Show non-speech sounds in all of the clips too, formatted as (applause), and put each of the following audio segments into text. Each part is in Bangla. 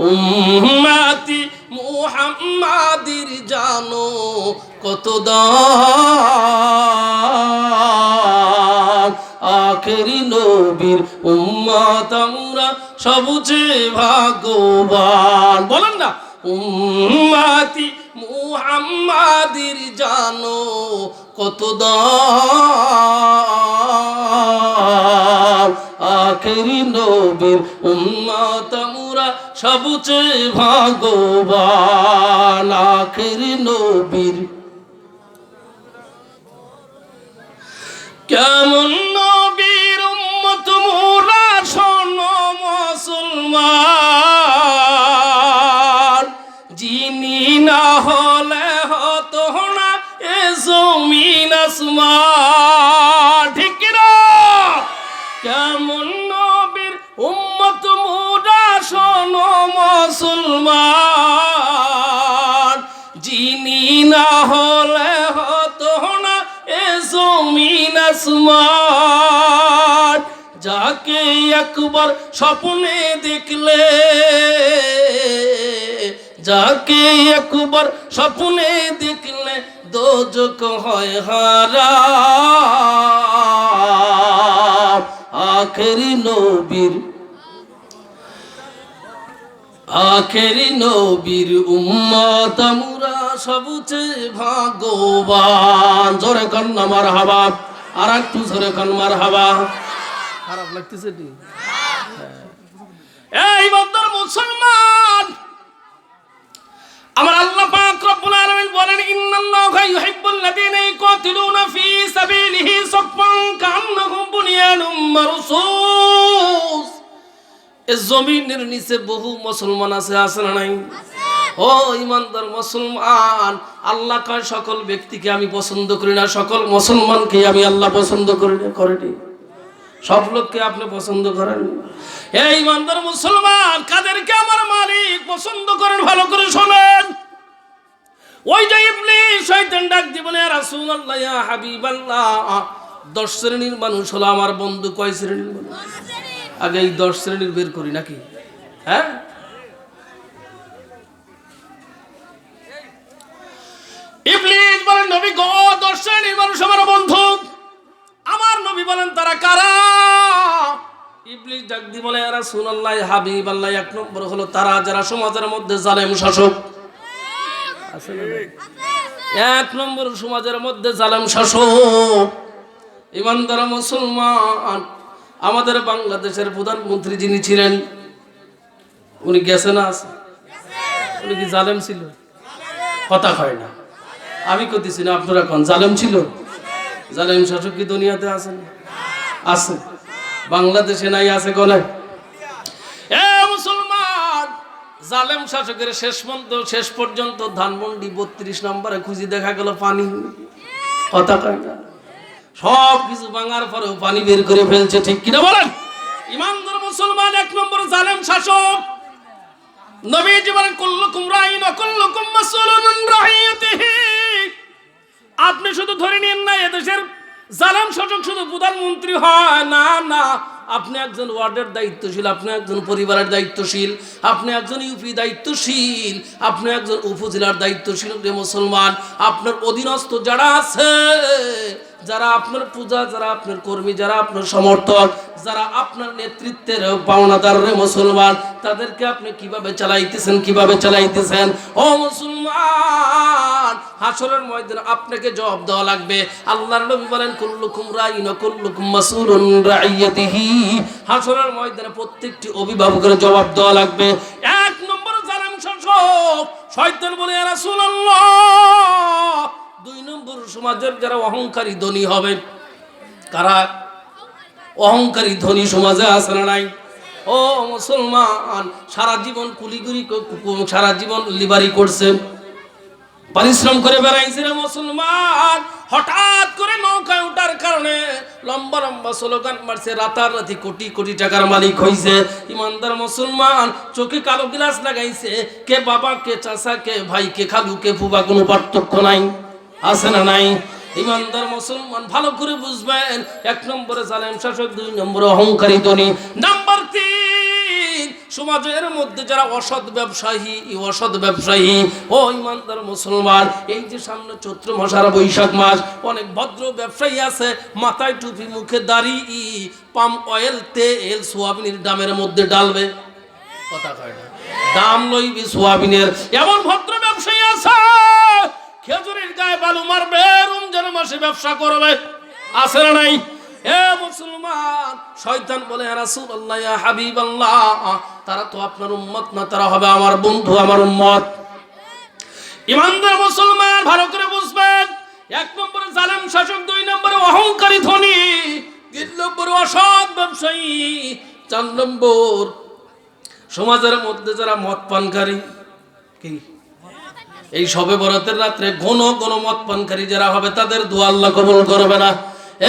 উম্মাতি মুহাম্মাদির জানো কত আখেরি নবীর উম্মাত আমরা সবচেয়ে ভাগ্যবান। বলেন না, উম্মাতি মুহাম্মাদির জানো কত আখেরি নবীর উম্মাত আমরা সবচেয়ে ভাগ্যবান। আখেরি নবীর কেমন নবীর উম্মত মোরা শোনো মুসলমান? আসমান ঠিক না কেমন নবীর উম্মত মোরা, শোনো মুসলমান। যিনি না হলে হতো না এ জমিন আসমান। যাকে একবার স্বপ্নে দেখলে, যাকে একবার স্বপ্নে দেখলে দোজক হয় হারা। আখেরি নবীর আখেরি নবীর উম্মত আমরা সবচেয়ে ভাগ্যবান। জোরে কন আমার হাবা আর একটু জোরে কন মার হাবা খারাপ লাগতেছে টি এই বন্দর মুসলমান। আমার আল্লাহ পাক রব্বুল আলামিন জমিনের নিচে বহু মুসলমান আছে আছে না নাই? ও ইমানদার মুসলমান আল্লাহ কয় সকল ব্যক্তিকে আমি পছন্দ করি না সকল মুসলমানকে আমি আল্লাহ পছন্দ করি না করেনি সব লোককে আপনি পছন্দ করেন। এই ইমানদার মুসলমান কাদেরকে আমার মালিক পছন্দ করেন ভালো করে শোনেন। ওই যে শয়তান ডাক দিবনে রাসূলুল্লাহ ইয়া হাবিবাল্লাহ দশ শ্রেণির মানুষ হলো আমার বন্ধু। কয় শ্রেণির মানুষ? আগে এই দশ শ্রেণির বের করি নাকি? হ্যাঁ? ইবলিস বলেন নবী গো দশ শ্রেণির মানুষ আমার বন্ধু। আমার নবী বলেন তারা কারা? ইবলিস ডাক দি বলে এরা সুনাল্লাহ হাবিব আল্লাহ এক নম্বর হলো তারা যারা সমাজের মধ্যে জালেম শাসক। আছে না? এক নম্বর সমাজের মধ্যে জালেম শাসক, ইমানদার মুসলমান। আমাদের বাংলাদেশের প্রধানমন্ত্রী যিনি ছিলেন, উনি গেছে না আছে? উনি কি জালেম ছিল? কথা হয় না। আমি কইতেছি না, আপনারা কোন জালেম ছিল? জালেম শাসক কি দুনিয়াতে আছেন আছে। বাংলাদেশে নাই, আছে কোনে? জালেম শাসকের শেষ পর্যন্ত শেষ পর্যন্ত ধানমন্ডি বত্রিশ নম্বরে খুঁজি দেখা গেল পানি। কথা সব কিছু ভাঙার পরেও পানি বের করে ফেলছে, ঠিক কিনা বলেন? ইমানদার মুসলমান এক নম্বর জালেম শাসক। নবীজি বলেন, কুল্লুকুম রাইন কুল্লুকুম মাসউলুন রাইয়াতিহি। আপনি শুধু ধরে নিন না, এদেশের জালাম শাসক শুধু প্রধানমন্ত্রী হয়। না না আপনি একজন ওয়ার্ডের দায়িত্বশীল, আপনি একজন পরিবারের দায়িত্বশীল, আপনি একজন ইউপি দায়িত্বশীল, আপনি একজন উপজেলার দায়িত্বশীল মুসলমান, আপনার অধীনস্থ যারা আছে যারা আপনার পূজা, যারা আপনার কর্মী, যারা আপনার সমর্থক, যারা আপনার নেতৃত্বের পাওনাদার মুসলমান, তাদেরকে আপনি কীভাবে চালাইতেছেন কীভাবে চালাইতেছেন? ও মুসলমান, হাসরের ময়দানে আপনাকে জবাব দেওয়া লাগবে। আল্লাহর নবী বলেন, কুল্লুকুম রাইন কুল্লুকুম মাসউলুন রাইয়াতিহি। হাসরের ময়দানে প্রত্যেকটি অভিভাবকের জবাব দেওয়া লাগবে। এক নম্বর জালেম শাসক শয়তান বলে রাসূলুল্লাহ দুই নম্বর সমাজের যারা অহংকারী ধনী হবে কারা? অহংকারী ধনী সমাজে আছে না নাই? ও মুসলমান, সারা জীবন কুলিগুলি ক- ক- সারা জীবন লিবারি করছে। পরিশ্রম করে বেড়াইছে রে মুসলমান, হঠাৎ করে নৌকায় ওঠার কারণে লম্বা লম্বা স্লোগান মারছে, রাতারাতি কোটি কোটি টাকার মালিক হইছে। ইমানদার মুসলমান, চোখে কালো গ্লাস লাগাইছে, কে বাবা, কে চাচা, কে ভাই, কে খালু, কে ফুবা কোনো পার্থক্য নাই। আছে না নাই? ইমানদার মুসলমান, ভালো করে বুঝবেন। এক নম্বরে জালেম শাসক, দুই নম্বরে অহংকারী ধনী। নাম্বার সমাজের মধ্যে যারা অসৎ ব্যবসায়ী অসৎ ব্যবসায়ী, ও ইমানদার মুসলমান, এই যে সামনে চৈত্র মাস আর বৈশাখ মাস, অনেক ভদ্র ব্যবসায়ী আছে, মাথায় টুপি, মুখে দাড়ি, পাম অয়েল, তেল, সোয়াবিনের দামের মধ্যে ডালবে। কথা কয় না। দাম লইবি সোয়াবিনের। এমন ভদ্র ব্যবসায়ী আছে খেজুরির গায়ে বালু মারবে রমজান মাসে ব্যবসা করবে। আছে না নাই? এ মুসলমান, শয়তান বলে রাসূলুল্লাহ, ইয়া হাবিবাল্লাহ, তারা তো আপনার উম্মত না, তারা হবে আমার বন্ধু, আমার উম্মত। ইমানদার মুসলমান, ভালো করে বুঝবেন, এক নম্বরে জালেম শাসক, দুই নম্বরে অহংকারী ধনী, তিন নম্বরে অসৎ ব্যবসায়ী, চার নম্বর সমাজের মধ্যে যারা মদ পানকারী, কি? এই সবে বরাতের রাত্রে ঘন ঘন মত পানকারী যারা হবে, তাদের দোয়া আল্লাহ কবল করবে না।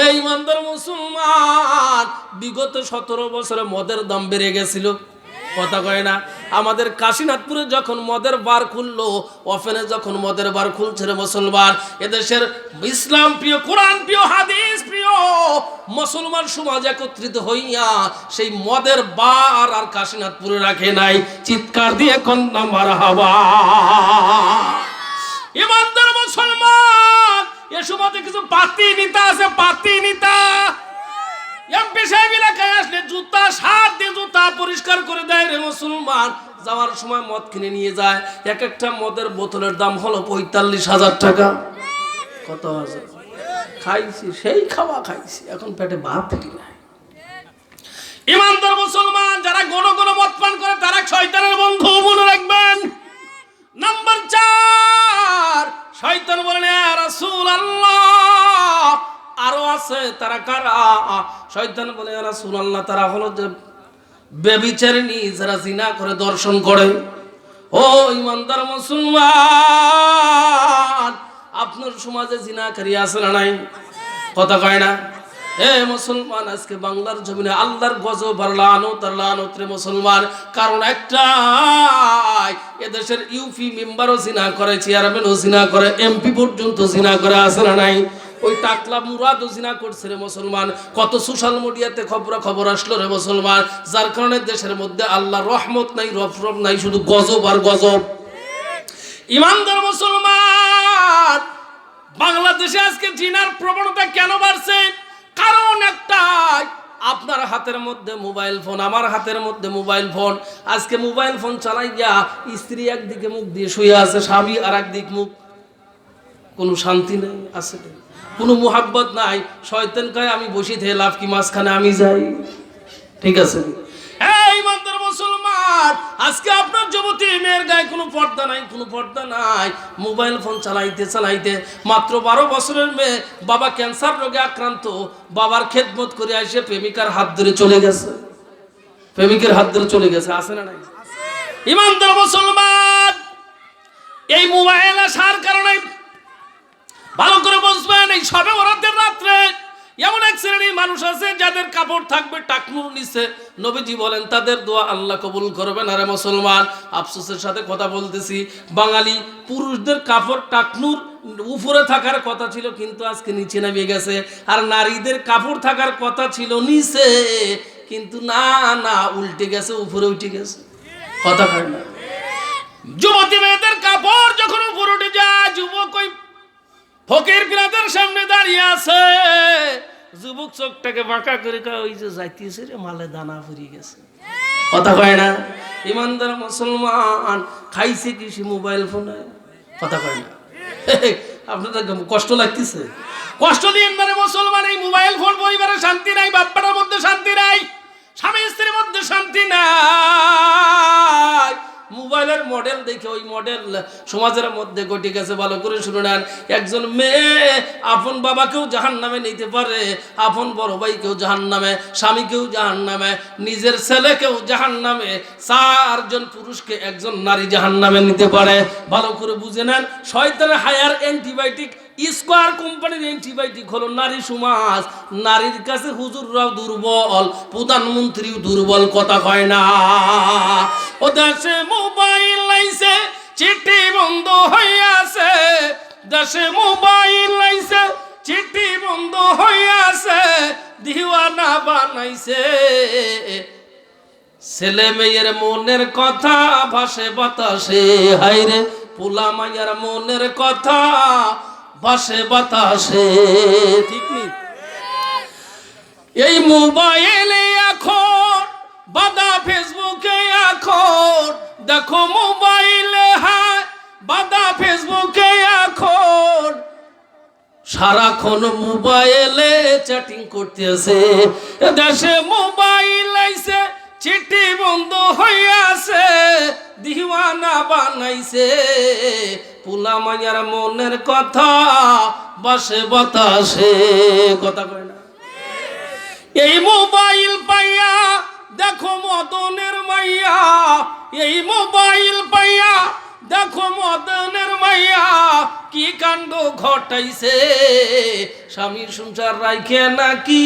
এই ইমানদার মুসলমান, বিগত সতেরো বছরে মদের দাম বেড়ে গেছিল। কথা কয় না। আমাদের কাশীনাথপুরে যখন মদের বার খুললো অফেনে যখন মদের বার খুলছে রে মুসলমান, এদেশের ইসলাম প্রিয়, কোরআন প্রিয়, হাদিস প্রিয়, মুসলমান সমাজ একত্রিত হইয়া সেই মদের বার আর কাশীনাথপুরে রাখে নাই। চিৎকার দিয়ে কন্যা মারা হবা ইমানদার মুসলমান, এ সময় কিছু পাতি নিতা আছে, পাতি নিতা। পরিষ্কার করে দেয় রে সময় মদ কিনে নিয়ে যায়। এক একটা মদের বোতলের দাম হলো পঁয়তাল্লিশ হাজার টাকা। খাইছি এখন পেটে ভাত ফিরি নাই? ইমানদার মুসলমান, যারা গণ গণ মদ পান করে, তারা শয়তানের বন্ধু, মনে রাখবেন। নাম্বার চার, শয়তান বলেন রাসূল আল্লাহ আরও আছে, তারা কারা? শয়তান বলে রাসূল আল্লাহ তারা হলো যে বেবিচারিণী যারা জিনা করে, দর্শন করে। ও ইমানদার মুসলমান, আপনার সমাজে জিনাকারী আছে না নাই? কথা কয় না? এ মুসলমান, আজকে বাংলার জমিনে আল্লাহর গজব আর লানত আর লানত মুসলমান। কারণ একটাই, এদেশের ইউপি মেম্বারও জিনা করে, চেয়ারম্যানও জিনা করে, এমপি পর্যন্ত জিনা করে আছে না নাই? ওই টাকলা মুরাদও জিনা করছে রে মুসলমান। কত সোশ্যাল মিডিয়াতে খবর খবর আসলো রে মুসলমান। যার কারণে দেশের মধ্যে আল্লাহ রহমত নাই, রফরফ নাই, শুধু গজব আর গজব। ইমানদার মুসলমান, বাংলাদেশে আজকে জিনার প্রবণতা কেন বাড়ছে? কারণ একটাই, আপনার হাতের মধ্যে মোবাইল ফোন, আমার হাতের মধ্যে মোবাইল ফোন। আজকে মোবাইল ফোন চালাই গিয়া স্ত্রী একদিকে মুখ দিয়ে শুয়ে আছে, স্বামী আর একদিক মুখ। কোনো শান্তি নেই, আছে। কোনো মোহাব্বত নাই। শয়তান কয় আমি বসি থেকে লাভ কি? মাঝখানে আমি যাই। ঠিক আছে? এই মাদার মুসলমান আজকে আপনার যুবতী মেয়ের গায়ে কোনো পর্দা নাই কোনো পর্দা নাই। মোবাইল ফোন চালাইতে চালাইতে মাত্র বারো বছরের মেয়ে বাবা ক্যান্সার রোগে আক্রান্ত। বাবার খেদমত করে এসে প্রেমিকার হাত ধরে চলে গেছে। প্রেমিকের হাত ধরে চলে গেছে। আছে না নাই? ইমানদার মুসলমান এই মোবাইল আসার কারণে ভালো করে বুঝবেন, এই সবে বরাতের রাত্রে এমন এক শ্রেণির মানুষ আছে যাদের কাপড় থাকবে টাকনুর নিচে। নবীজি বলেন, তাদের দোয়া আল্লাহ কবুল করবেন। আরে মুসলমান, আফসোসের সাথে কথা বলতেছি, বাঙালি পুরুষদের কাপড় টাকনুর উপরে থাকার কথা ছিল, কিন্তু আজকে নিচে নামিয়ে গেছে। আর নারীদের কাপড় থাকার কথা ছিল নিচে, কিন্তু না না, উল্টে গেছে, উপরে উঠে গেছে। কথা হয় না। যুবতী মেয়েদের কাপড় যখন উপরে উঠে যায়, যুবক ওই ফকির বিরাদের সামনে দাঁড়িয়ে আছে। যুবক চোখটাকে বাঁকা করে ওই যে যাইতেছে রে, মালে দানা ফুরিয়ে গেছে। কথা কয় না? ইমানদার মুসলমান, খাইছে কি সে মোবাইল ফোনে। কথা কয় না? (laughs) আপনাদের কষ্ট লাগতেছে। কষ্ট দিন মানে মুসলমান, এই মোবাইল ফোন পরিবারে শান্তি নাই, বাপ্পাটার মধ্যে শান্তি নাই স্বামী স্ত্রীর মধ্যে শান্তি নাই। মোবাইলের মডেল দেখে ওই মডেল সমাজের মধ্যে ঘটে গেছে, ভালো করে শুনে নেন একজন মেয়ে আপন বাবাকেও জাহান নামে নিতে পারে, আপন বড় ভাইকেও জাহান নামে স্বামীকেও জাহান নামে নিজের ছেলেকেও জাহান নামে চারজন পুরুষকে একজন নারী জাহান নামে নিতে পারে। ভালো করে বুঝে নেন, শয়তানের হায়ার অ্যান্টিবায়োটিক স্কোয়ার কোম্পানির অ্যান্টিবায়োটিক হলো নারী সমাজ। নারীর কাছে হুজুররাও দুর্বল, প্রধানমন্ত্রীও দুর্বল, কথা কয় না। ও দেশে মোবাইল লাইছে চিঠি বন্ধ হইয়াছে। দেশে মোবাইল লাইছে চিঠি বন্ধ হইয়াছে, দিওয়ানা বানাইছে। ছেলে মেয়ের মনের কথা ভাসে বাতাসে হাইরে পোলা মাইয়ার মনের কথা ভাসে বাতাসে, ঠিক নেই? এই মোবাইলে এখন বাদা ফেসবুকে এখন দেখো মোবাইলে হ্যাঁ বাদা ফেসবুকে এখন সারাক্ষণ মোবাইলে চ্যাটিং করতেছে, দেশে মোবাইল আইছে, চিঠি বন্ধ হইয়াছে, দিওয়ানা বানাইছে। পুলা মাইয়ার মনের কথা, বাসে বাতাসে কথা কয় না। এই মোবাইল পাইয়া দেখো মদনের মাইয়া, এই মোবাইল পাইয়া দেখো মদনের মাইয়া, কি কাণ্ড ঘটাইছে? স্বামী সংসার রাইখে নাকি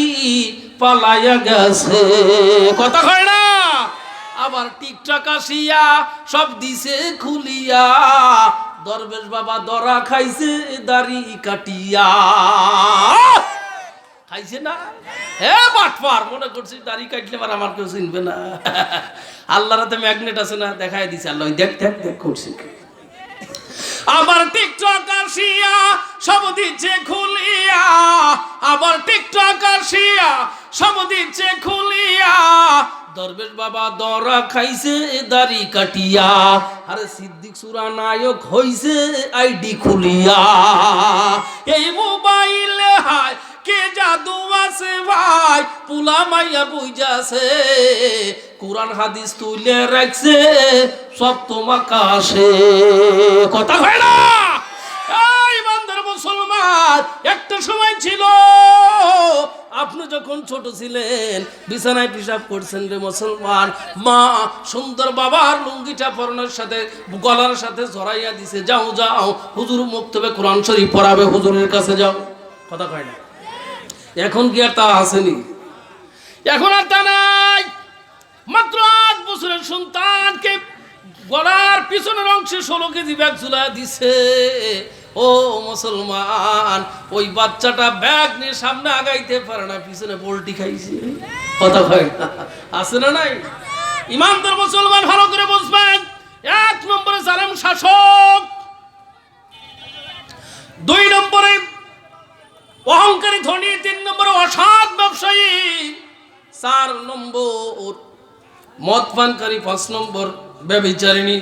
পালাইয়া গেছে? কথা কয় না? আবার টিকটক আসিয়া সব দিছে খুলিয়া দরবেশ বাবা দরা খাইছে, দাড়ি কাটিয়া। খাইছে না? হে বাটপার, মনে করছি দাড়ি কাটলে আর আমার কেউ চিনবে না। আল্লাহর হাতে ম্যাগনেট আছে না দেখাই দিছে আল্লাহ দেখ দেখ দেখ, করছি আবার টিকটক আসিয়া, সব দিচ্ছে খুলিয়া। আবার টিকটক আসিয়া, সব দিচ্ছে খুলিয়া। দরবেশ বাবা দরা খাইছে দাড়ি কাটিয়া। আরে সিদ্দিক সুরা নায়ক হইছে, আইডি খুলিয়া। এই মোবাইলে হায়, কে জাদু আছে ভাই, পুলা মাইয়া বুঝাছে। কোরআন হাদিস তুলে রাখছে, সব তোমার কাছে কথা হয় না? এই বান্দার মুসলমান, একটা সময় ছিল আপনি যখন ছোট ছিলেন, বিছানায় পিসাব করছেন রে মুসলমান, মা সুন্দর বাবার লুঙ্গিটা পরনের সাথে, গলার সাথে জড়াইয়া দিছে, যাও যাও, হুজুর মুক্তবে কোরআন শরীফ পড়াবে, হুজুরের কাছে যাও। কথা কয় না? এখন কি আর তা আসেনি এখন আর তা নাই। মাত্র আট বছরের সন্তানকে গলার পিছনের অংশে ষোলো কেজি ব্যাগ ঝুলা দিছে। ও মুসলমান, ওই বাচ্চাটা ব্যাগ নিয়ে সামনে আগাইতে পারে না, পিছনে পোল্টি খাইছে। কথা হয় আছে না নাই? ইমানদার মুসলমান ভালো করে বুঝবেন। এক নম্বরে জালেম শাসক। দুই নম্বরে অহংকারী ধনী, তিন নম্বরে অসৎ ব্যবসায়ী। চার নম্বর মদ পানকারী, পাঁচ নম্বর ব্যবিচারিণী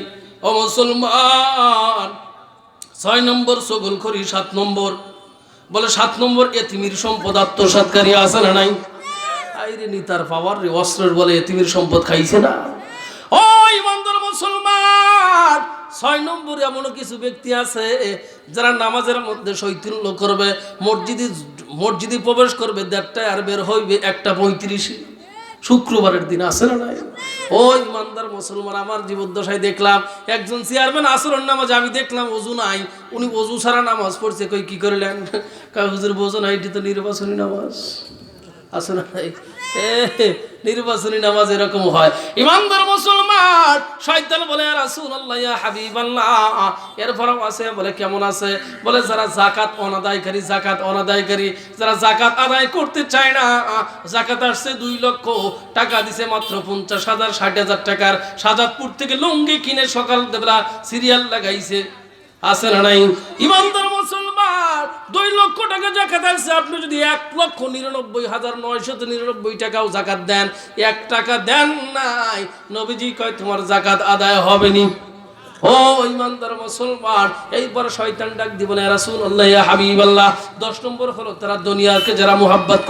ও মুসলমান ছয় নম্বর সগলখড়ি সাত নম্বর। বলে, সাত নম্বর এতিমির সম্পদ আত্মসাতকারী আছে না নাই? আইরে নি তার পাওয়ার রে, অস্ত্রের বলে এতিমির সম্পদ খাইছে না। ও ইমানদার মুসলমান, ছয় নম্বরে এমন কিছু ব্যক্তি আছে যারা নামাজের মধ্যে শৈথিল্য করবে, মসজিদে মসজিদে প্রবেশ করবে, দেড়টায় আর বের হইবে একটা পঁয়ত্রিশে। শুক্রবারের দিন আছে না নাই? ও ইমানদার মুসলমান আমার জীবদ্দশায় দেখলাম একজন চেয়ারম্যান আসরণ নামাজ আমি দেখলাম অজু নাই উনি অজু ছাড়া নামাজ পড়ছে কই কি করলেন কাগজের বোঝো না এটি তো নির্বাচনী নামাজ? এ, (laughs) নির্বাচনী নামাজ এরকম হয়। ইমানদার মুসলমান, শয়তান বলে হাবিবাল্লাহ। বলে, কেমন আছে? বলে, যারা জাকাত অনাদায়কারী জাকাত অনাদায়কারী, যারা জাকাত আদায় করতে চায় না জাকাত আসছে দুই লক্ষ টাকা দিছে মাত্র পঞ্চাশ হাজার, ষাট হাজার টাকার সাজাদপুর থেকে লুঙ্গি কিনে সকাল সিরিয়াল লাগাইছে। আছে না নাই? ইমানদার মুসলমান দুই লক্ষ টাকা জাকাত আছে। আপনি যদি এক লক্ষ নিরানব্বই হাজার নয়শত নিরানব্বই টাকাও জাকাত দেন, এক টাকা দেন নাই, নবীজি কয়, তোমার জাকাত আদায় হবে নি ও ইমানদার মুসলমান, এইবার শয়তান ডাক দিব না রাসূলুল্লাহ হাবিবাল্লাহ। 10 নম্বর হলো, তারা দুনিয়াকে যারা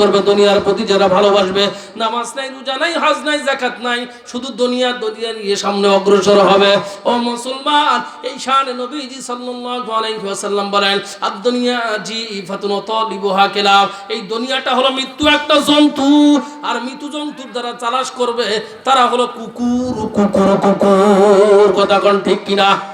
করবে, দুনিয়ার প্রতি যারা ভালোবাসবে, নামাজ নাই, রোজা নাই, হজ নাই নাই, শুধু দুনিয়া দুনিয়া নিয়ে সামনে অগ্রসর হবে। ও মুসলমান, এই নবীজি সাল্লাল্লাহু আলাইহি ওয়াসাল্লাম বলেন দুনিয়া জি এই দুনিয়াটা হলো মৃত্যু একটা জন্তু, আর মৃত্যু জন্তুর দ্বারা চালাশ করবে, তারা হলো কুকুর কুকুর কুকুর। কথা কোন ঠিক কিনা? 가.